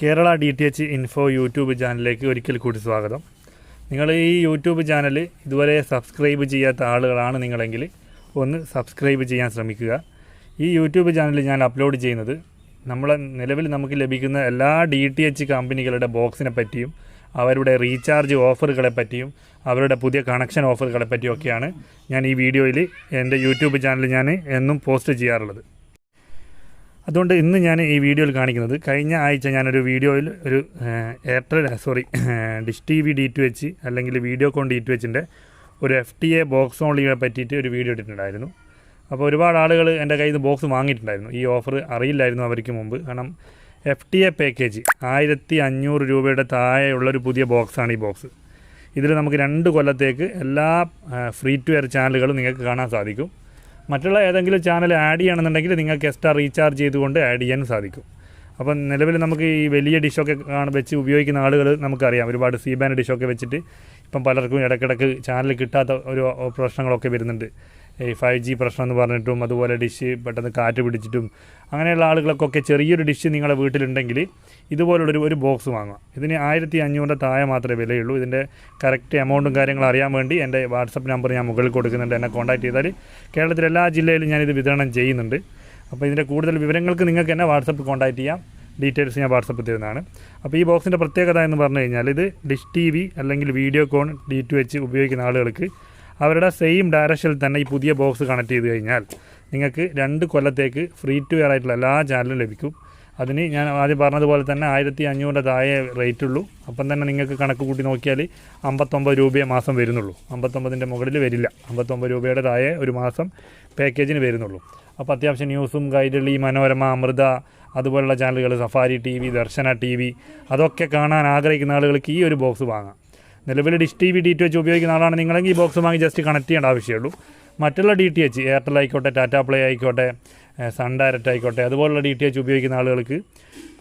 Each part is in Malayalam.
Kerala D T H info YouTube ചാനലിലേക്ക് ഒരിക്കൽ കൂടി സ്വാഗതം. നിങ്ങൾ ഈ യൂട്യൂബ് ചാനൽ ഇതുവരെ സബ്സ്ക്രൈബ് ചെയ്യാത്ത ആളുകളാണ് നിങ്ങളെങ്കിൽ ഒന്ന് സബ്സ്ക്രൈബ് ചെയ്യാൻ ശ്രമിക്കുക. ഈ യൂട്യൂബ് ചാനൽ ഞാൻ അപ്ലോഡ് ചെയ്യുന്നത് നമ്മളെ നിലവിൽ നമുക്ക് ലഭിക്കുന്ന എല്ലാ ഡി ടി എച്ച് കമ്പനികളുടെ ബോക്സിനെ പറ്റിയും അവരുടെ റീചാർജ് ഓഫറുകളെ പറ്റിയും അവരുടെ പുതിയ കണക്ഷൻ ഓഫറുകളെ പറ്റിയൊക്കെയാണ് ഞാൻ ഈ വീഡിയോയിൽ എന്റെ യൂട്യൂബ് ചാനൽ ഞാൻ എന്നും പോസ്റ്റ് ചെയ്യാറുള്ളത്. അതുകൊണ്ട് ഇന്ന് ഞാൻ ഈ വീഡിയോയിൽ കാണിക്കുന്നത് കഴിഞ്ഞ ആഴ്ച ഞാനൊരു വീഡിയോയിൽ ഒരു Airtel sorry Dish TV D two H അല്ലെങ്കിൽ വീഡിയോ കോൺ ഡി ടു എച്ചിന്റെ ഒരു എഫ് ടി എ ബോക്സ് ഓൺലിയെ പറ്റിയിട്ട് ഒരു വീഡിയോ ഇട്ടിട്ടുണ്ടായിരുന്നു. അപ്പോൾ ഒരുപാട് ആളുകൾ എന്റെ കയ്യിൽ നിന്ന് ബോക്സ് വാങ്ങിയിട്ടുണ്ടായിരുന്നു. ഈ ഓഫർ അറിയില്ലായിരുന്നു അവർക്ക് മുമ്പ്. കാരണം എഫ് ടി എ പാക്കേജ് ആയിരത്തി അഞ്ഞൂറ് രൂപയുടെ താഴെയുള്ളൊരു പുതിയ ബോക്സാണ് ഈ ബോക്സ്. ഇതിൽ നമുക്ക് രണ്ട് കൊല്ലത്തേക്ക് എല്ലാ ഫ്രീ ടു എയർ ചാനലുകളും നിങ്ങൾക്ക് കാണാൻ സാധിക്കും. മറ്റുള്ള ഏതെങ്കിലും ചാനൽ ആഡ് ചെയ്യണമെന്നുണ്ടെങ്കിൽ നിങ്ങൾക്ക് എക്സ്ട്രാ റീചാർജ് ചെയ്തുകൊണ്ട് ആഡ് ചെയ്യാൻ സാധിക്കും. അപ്പം നിലവിൽ നമുക്ക് ഈ വലിയ ഡിഷൊക്കെ കാണ വെച്ച് ഉപയോഗിക്കുന്ന ആളുകൾ നമുക്കറിയാം. ഒരുപാട് സി ബാൻഡ് ഡിഷൊക്കെ വെച്ചിട്ട് ഇപ്പം പലർക്കും ഇടയ്ക്കിടയ്ക്ക് ചാനൽ കിട്ടാത്ത ഒരു പ്രശ്നങ്ങളൊക്കെ വരുന്നുണ്ട്. ഈ ഫൈവ് ജി പ്രശ്നം എന്ന് പറഞ്ഞിട്ടും അതുപോലെ ഡിഷ് പെട്ടെന്ന് കാറ്റ് പിടിച്ചിട്ടും അങ്ങനെയുള്ള ആളുകൾക്കൊക്കെ ചെറിയൊരു ഡിഷ് നിങ്ങളുടെ വീട്ടിലുണ്ടെങ്കിൽ ഇതുപോലുള്ളൊരു ഒരു ബോക്സ് വാങ്ങാം ഇതിന് ആയിരത്തി അഞ്ഞൂറിന്റെ താഴെ മാത്രമേ വിലയുള്ളൂ. ഇതിന്റെ കറക്റ്റ് എമൗണ്ടും കാര്യങ്ങളും അറിയാൻ വേണ്ടി എന്റെ വാട്സപ്പ് നമ്പർ ഞാൻ മുകളിൽ കൊടുക്കുന്നുണ്ട്. എന്നെ കോൺടാക്ട് ചെയ്താൽ കേരളത്തിലെ എല്ലാ ജില്ലയിലും ഞാനിത് വിതരണം ചെയ്യുന്നുണ്ട്. അപ്പോൾ ഇതിന്റെ കൂടുതൽ വിവരങ്ങൾക്ക് നിങ്ങൾക്ക് എന്നെ വാട്സപ്പ് കോൺടാക്ട് ചെയ്യാം. ഡീറ്റെയിൽസ് ഞാൻ വാട്സപ്പ് തരുന്നതാണ്. അപ്പോൾ ഈ ബോക്സിന്റെ പ്രത്യേകത എന്ന് പറഞ്ഞു കഴിഞ്ഞാൽ ഇത് ഡിഷ് ടി വി അല്ലെങ്കിൽ Videocon D two H ഉപയോഗിക്കുന്ന ആളുകൾക്ക് അവരുടെ സെയിം ഡയറക്ഷനിൽ തന്നെ ഈ പുതിയ ബോക്സ് കണക്ട് ചെയ്ത് കഴിഞ്ഞാൽ നിങ്ങൾക്ക് രണ്ട് കൊല്ലത്തേക്ക് ഫ്രീ ടു എയർ ആയിട്ടുള്ള എല്ലാ ചാനലും ലഭിക്കും. അതിന് ഞാൻ ആദ്യം പറഞ്ഞതുപോലെ തന്നെ ആയിരത്തി അഞ്ഞൂറിന്റെ താഴെ റേറ്റ് ഉള്ളൂ. അപ്പം തന്നെ നിങ്ങൾക്ക് കണക്ക് കൂട്ടി നോക്കിയാൽ അമ്പത്തൊമ്പത് രൂപയെ മാസം വരുന്നുള്ളൂ. അമ്പത്തൊമ്പതിന്റെ മുകളിൽ വരില്ല. അമ്പത്തൊമ്പത് രൂപയുടെ താഴെ ഒരു മാസം പാക്കേജിന് വരുന്നുള്ളൂ. അപ്പോൾ അത്യാവശ്യം ന്യൂസും കൈരളി മനോരമ അമൃത അതുപോലുള്ള ചാനലുകൾ Safari T V Darshana T V അതൊക്കെ കാണാൻ ആഗ്രഹിക്കുന്ന ആളുകൾക്ക് ഈ ഒരു ബോക്സ് വാങ്ങാം. നിലവിൽ Dish TV D T H ഉപയോഗിക്കുന്ന ആളാണ്. നിങ്ങളെങ്കിൽ ഈ ബോക്സ് വാങ്ങി ജസ്റ്റ് കണക്ട് ചെയ്യേണ്ട ആവശ്യമുള്ളൂ. മറ്റുള്ള ഡി ടി എച്ച് എയർടെൽ ആയിക്കോട്ടെ ടാറ്റ പ്ലേ ആയിക്കോട്ടെ സൺ ഡയറക്റ്റ് ആയിക്കോട്ടെ അതുപോലുള്ള ഡി ടി എച്ച് ഉപയോഗിക്കുന്ന ആളുകൾക്ക്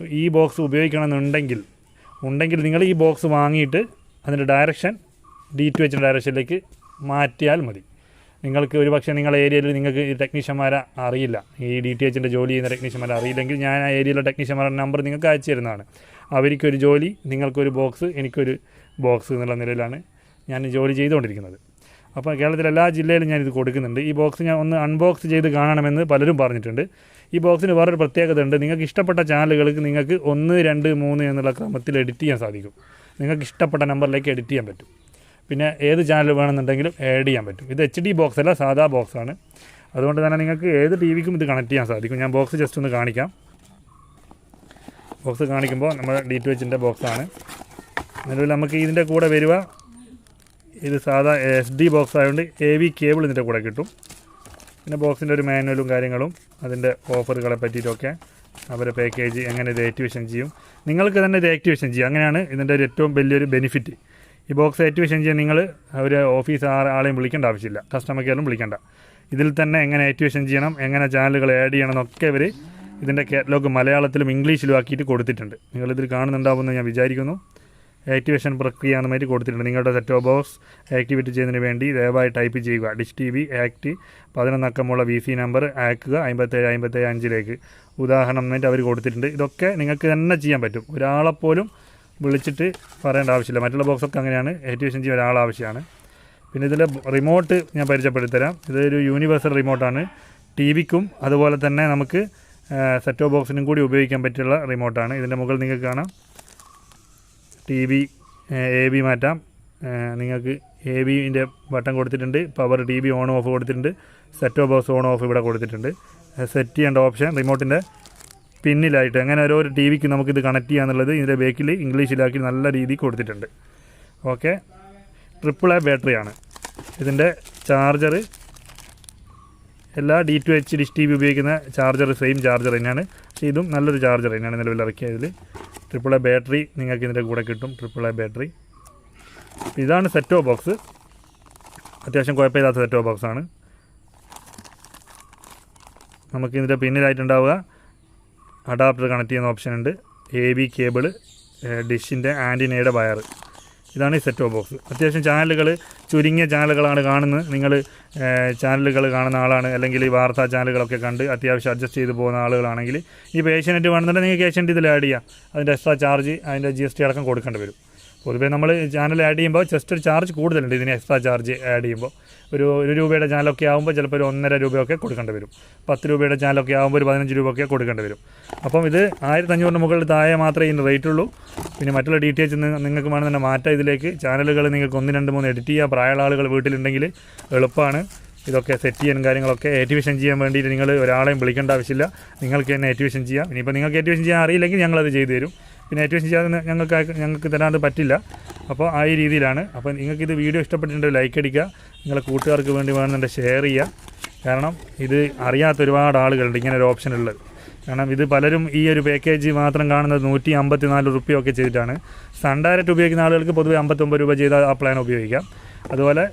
ഈ ബോക്സ് ഉപയോഗിക്കണമെന്നുണ്ടെങ്കിൽ ഉണ്ടെങ്കിൽ നിങ്ങൾ ഈ ബോക്സ് വാങ്ങിയിട്ട് അതിന്റെ ഡയറക്ഷൻ ഡി ടു എച്ചിന്റെ ഡയറക്ഷനിലേക്ക് മാറ്റിയാൽ മതി. നിങ്ങൾക്ക് ഒരു പക്ഷേ നിങ്ങളുടെ ഏരിയയിൽ നിങ്ങൾക്ക് ഈ ടെക്നീഷ്യന്മാരെ അറിയില്ല. ഈ ഡി ടി എച്ചിന്റെ ജോലി ചെയ്യുന്ന ടെക്നീഷ്യന്മാരെ അറിയില്ലെങ്കിൽ ഞാൻ ആ ഏരിയയിലെ ടെക്നീഷ്യന്മാരുടെ നമ്പർ നിങ്ങൾക്ക് അയച്ചു തരുന്നതാണ്. അവർക്കൊരു ജോലി നിങ്ങൾക്കൊരു ബോക്സ് എനിക്കൊരു ബോക്സ് എന്നുള്ള നിലയിലാണ് ഞാൻ ജോലി ചെയ്തുകൊണ്ടിരിക്കുന്നത്. അപ്പോൾ കേരളത്തിലെ എല്ലാ ജില്ലയിലും ഞാനിത് കൊടുക്കുന്നുണ്ട്. ഈ ബോക്സ് ഞാൻ ഒന്ന് അൺബോക്സ് ചെയ്ത് കാണണമെന്ന് പലരും പറഞ്ഞിട്ടുണ്ട്. ഈ ബോക്സിന് വേറൊരു പ്രത്യേകത ഉണ്ട്. നിങ്ങൾക്ക് ഇഷ്ടപ്പെട്ട ചാനലുകൾക്ക് നിങ്ങൾക്ക് ഒന്ന് രണ്ട് മൂന്ന് എന്നുള്ള ക്രമത്തിൽ എഡിറ്റ് ചെയ്യാൻ സാധിക്കും. നിങ്ങൾക്ക് ഇഷ്ടപ്പെട്ട നമ്പറിലേക്ക് എഡിറ്റ് ചെയ്യാൻ പറ്റും. പിന്നെ ഏത് ചാനൽ വേണമെന്നുണ്ടെങ്കിലും ആഡ് ചെയ്യാൻ പറ്റും. ഇത് എച്ച് ഡി ബോക്സ് അല്ല സാധാ ബോക്സാണ് അതുകൊണ്ട് തന്നെ നിങ്ങൾക്ക് ഏത് ടി വിക്കും ഇത് കണക്ട് ചെയ്യാൻ സാധിക്കും. ഞാൻ ബോക്സ് ജസ്റ്റ് ഒന്ന് കാണിക്കാം. ബോക്സ് കാണിക്കുമ്പോൾ നമ്മുടെ ഡി ടു എച്ചിന്റെ ബോക്സാണ് നിലവിൽ നമുക്ക് ഇതിന്റെ കൂടെ വരിക. ഇത് സാധാ എസ് ഡി ബോക്സ് ആയതുകൊണ്ട് എ വി കേബിൾ ഇതിന്റെ കൂടെ കിട്ടും. പിന്നെ ബോക്സിന്റെ ഒരു മാനുവലും കാര്യങ്ങളും അതിന്റെ ഓഫറുകളെ പറ്റിയിട്ടൊക്കെ അവരെ പാക്കേജ് എങ്ങനെ ഇത് ആക്ടിവേഷൻ ചെയ്യും. നിങ്ങൾക്ക് തന്നെ ഇത് ആക്ടിവേഷൻ ചെയ്യും. അങ്ങനെയാണ് ഇതിന്റെ ഒരു ഏറ്റവും വലിയൊരു ബെനിഫിറ്റ് ഈ ബോക്സ് ആക്ടിവേഷൻ ചെയ്യാൻ നിങ്ങൾ അവർ ഓഫീസ് ആളെയും വിളിക്കേണ്ട ആവശ്യമില്ല. കസ്റ്റമർ കെയറും വിളിക്കേണ്ട. ഇതിൽ തന്നെ എങ്ങനെ ആക്ടിവേഷൻ ചെയ്യണം എങ്ങനെ ചാനലുകൾ ആഡ് ചെയ്യണം എന്നൊക്കെ ഇവർ ഇതിന്റെ കാറ്റലോഗ് മലയാളത്തിലും ഇംഗ്ലീഷിലും ആക്കിയിട്ട് കൊടുത്തിട്ടുണ്ട്. നിങ്ങളിതിൽ കാണുന്നുണ്ടാവുമെന്ന് ഞാൻ വിചാരിക്കുന്നു. ആക്ടിവേഷൻ പ്രക്രിയ എന്ന മാതിരി കൊടുത്തിട്ടുണ്ട്. നിങ്ങളുടെ സെറ്റോ ബോക്സ് ആക്ടിവേറ്റ് ചെയ്യുന്നതിന് വേണ്ടി ദയവായി ടൈപ്പ് ചെയ്യുക. ഡിഷ് ടി വി ആക്ട് പതിനൊന്നക്കമുള്ള വി സി നമ്പർ ആക്കുക. അമ്പത്തേഴ് അമ്പത്തേഴ് അഞ്ചിലേക്ക്. ഉദാഹരണം അവർ കൊടുത്തിട്ടുണ്ട്. ഇതൊക്കെ നിങ്ങൾക്ക് തന്നെ ചെയ്യാൻ പറ്റും. ഒരാളെപ്പോലും വിളിച്ചിട്ട് പറയേണ്ട ആവശ്യമില്ല. മറ്റുള്ള ബോക്സൊക്കെ അങ്ങനെയാണ്. ആക്ടിവേഷൻ ചെയ്യാൻ ഒരാൾ ആവശ്യമാണ്. പിന്നെ ഇതിൽ റിമോട്ട് ഞാൻ പരിചയപ്പെടുത്തരാം ഇതൊരു യൂണിവേഴ്സൽ റിമോട്ടാണ് ടി വിക്കും അതുപോലെ തന്നെ നമുക്ക് സെറ്റോ ബോക്സിനും കൂടി ഉപയോഗിക്കാൻ പറ്റിയുള്ള റിമോട്ടാണ് ഇതിന്റെ മുകളിൽ നിങ്ങൾക്ക് കാണാം. ടി വി എ ബി മാറ്റാം. നിങ്ങൾക്ക് എ ബിന്റെ ബട്ടൺ കൊടുത്തിട്ടുണ്ട്. Power T V on of കൊടുത്തിട്ടുണ്ട്. Set off box on off ഇവിടെ കൊടുത്തിട്ടുണ്ട്. സെറ്റ് ചെയ്യേണ്ട ഓപ്ഷൻ റിമോട്ടിന്റെ പിന്നിലായിട്ട്. അങ്ങനെ ഓരോ ടി വിക്ക് നമുക്കിത് കണക്ട് ചെയ്യാന്നുള്ളത് ഇതിന്റെ ബേക്കിൽ ഇംഗ്ലീഷിലാക്കി നല്ല രീതിയിൽ കൊടുത്തിട്ടുണ്ട്. ഓക്കെ ട്രിപ്പിൾ എ ബാറ്ററിയാണ് ഇതിന്റെ ചാർജർ എല്ലാ D two H Dish TV ഉപയോഗിക്കുന്ന ചാർജർ സെയിം ചാർജർ തന്നെയാണ്. പക്ഷേ ഇതും നല്ലൊരു ചാർജർ തന്നെയാണ് നിലവിൽ ഇറക്കിയതിൽ ട്രിപ്പിൾ എ ബാറ്ററി നിങ്ങൾക്ക് ഇതിന്റെ കൂടെ കിട്ടും ട്രിപ്പിൾ എ ബാറ്ററി ഇതാണ് സെറ്റോ ബോക്സ് അത്യാവശ്യം കുഴപ്പമില്ലാത്ത സെറ്റോ ബോക്സാണ് നമുക്ക് ഇതിന്റെ പിന്നിലായിട്ടുണ്ടാവുക അഡാപ്റ്റർ കണക്ട് ചെയ്യുന്ന ഓപ്ഷൻ ഉണ്ട്. എ ബി കേബിൾ ഡിഷിന്റെ ആന്റിനയുടെ വയർ ഇതാണ് ഈ സെറ്റ് ബോക്സ് അത്യാവശ്യം ചാനലുകൾ ചുരുങ്ങിയ ചാനലുകളാണ് കാണുന്നത്. നിങ്ങൾ ചാനലുകൾ കാണുന്ന ആളാണ്. അല്ലെങ്കിൽ ഈ വാർത്താ ചാനലുകളൊക്കെ കണ്ട് അത്യാവശ്യം അഡ്ജസ്റ്റ് ചെയ്ത് പോകുന്ന ആളുകളാണെങ്കിൽ ഈ പേഷ്യന്റ് വേണമെന്നുണ്ടെങ്കിൽ നിങ്ങൾക്ക് ഏഷ്യന്റ് ഇതിൽ ആഡ് ചെയ്യാം. അതിന്റെ എക്സ്ട്രാ ചാർജ് അതിന്റെ ജി എസ് ടി അടക്കം കൊടുക്കേണ്ടി വരും. പൊതുവേ നമ്മൾ ചാനൽ ആഡ് ചെയ്യുമ്പോൾ ജസ്റ്റ് ഒരു ചാർജ് കൂടുതലുണ്ട് ഇതിന് എക്സ്ട്രാ ചാർജ് ആഡ് ചെയ്യുമ്പോൾ ഒരു ഒരു രൂപയുടെ ചാനലൊക്കെ ആകുമ്പോൾ ചിലപ്പോൾ ഒരു ഒന്നര രൂപയൊക്കെ കൊടുക്കേണ്ടി വരും. പത്ത് രൂപയുടെ ചാനലൊക്കെ ആകുമ്പോൾ ഒരു പതിനഞ്ച് രൂപയൊക്കെ കൊടുക്കേണ്ടി വരും. അപ്പം ഇത് ആയിരത്തഞ്ഞൂറിന് മുകളിൽ താഴെ മാത്രമേ ഇതിന് റേറ്റ് ഉള്ളൂ. പിന്നെ മറ്റുള്ള ഡീറ്റെയിൽസ് നിങ്ങൾക്ക് വേണം തന്നെ മാറ്റാം ഇതിലേക്ക്. ചാനലുകൾ നിങ്ങൾക്ക് ഒന്ന് രണ്ട് മൂന്ന് എഡിറ്റ് ചെയ്യാം. പ്രായമുള്ള ആളുകൾ വീട്ടിലുണ്ടെങ്കിൽ എളുപ്പമാണ്. ഇതൊക്കെ സെറ്റ് ചെയ്യാനും കാര്യങ്ങളൊക്കെ ഏറ്റുവിഷൻ ചെയ്യാൻ വേണ്ടിയിട്ട് നിങ്ങൾ ഒരാളെയും വിളിക്കേണ്ട ആവശ്യമില്ല. നിങ്ങൾക്ക് തന്നെ ഏറ്റുവിഷൻ ചെയ്യാം. ഇനിയിപ്പോൾ നിങ്ങൾക്ക് ഏറ്റുവിഷൻ ചെയ്യാൻ അറിയില്ലെങ്കിൽ ഞങ്ങളത് ചെയ്തു തരും. പിന്നെ ഏറ്റവും ചെയ്യാതെ ഞങ്ങൾക്ക് ഞങ്ങൾക്ക് തരാണ്ട് പറ്റില്ല. അപ്പോൾ ആ രീതിയിലാണ്. അപ്പോൾ നിങ്ങൾക്കിത് വീഡിയോ ഇഷ്ടപ്പെട്ടിട്ടുണ്ടെങ്കിൽ ലൈക്ക് അടിക്കുക. നിങ്ങളെ കൂട്ടുകാർക്ക് വേണ്ടി വേണമെന്നുണ്ട് ഷെയർ ചെയ്യുക. കാരണം ഇത് അറിയാത്ത ഒരുപാട് ആളുകളുണ്ട് ഇങ്ങനെ ഒരു ഓപ്ഷൻ ഉള്ളത്. കാരണം ഇത് പലരും ഈ ഒരു പാക്കേജ് മാത്രം കാണുന്നത് നൂറ്റി അമ്പത്തി നാല് റുപ്യൊക്കെ ചെയ്തിട്ടാണ് സൺഡയറക്റ്റ് ഉപയോഗിക്കുന്ന ആളുകൾക്ക് പൊതുവെ അമ്പത്തൊമ്പത് രൂപ ചെയ്ത ആ പ്ലാൻ ഉപയോഗിക്കാം. അതുപോലെ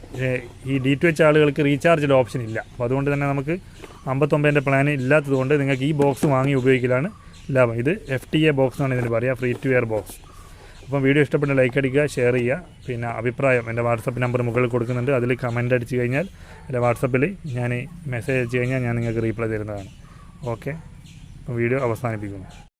ഈ ഡി ടു എച്ച് ആളുകൾക്ക് റീചാർജിന്റെ ഓപ്ഷൻ ഇല്ല. അപ്പോൾ അതുകൊണ്ട് തന്നെ നമുക്ക് അമ്പത്തൊമ്പതിന്റെ പ്ലാൻ ഇല്ലാത്തതുകൊണ്ട് നിങ്ങൾക്ക് ഈ ബോക്സ് വാങ്ങി ഉപയോഗിക്കലാണ്. ലാഭം ഇത് എഫ് ടി എ ബോക്സ് എന്നാണ് ഇതിന് പറയുക ഫ്രീ ടു എയർ ബോക്സ് അപ്പം വീഡിയോ ഇഷ്ടപ്പെട്ട ലൈക്ക് അടിക്കുക ഷെയർ ചെയ്യുക. പിന്നെ അഭിപ്രായം എന്റെ വാട്സപ്പ് നമ്പർ മുകളിൽ കൊടുക്കുന്നുണ്ട്. അതിൽ കമന്റ് അടിച്ച് കഴിഞ്ഞാൽ എന്റെ വാട്സപ്പിൽ ഞാൻ മെസ്സേജ് അയച്ചു കഴിഞ്ഞാൽ ഞാൻ നിങ്ങൾക്ക് റീപ്ലൈ തരുന്നതാണ്. ഓക്കെ വീഡിയോ അവസാനിപ്പിക്കുന്നു.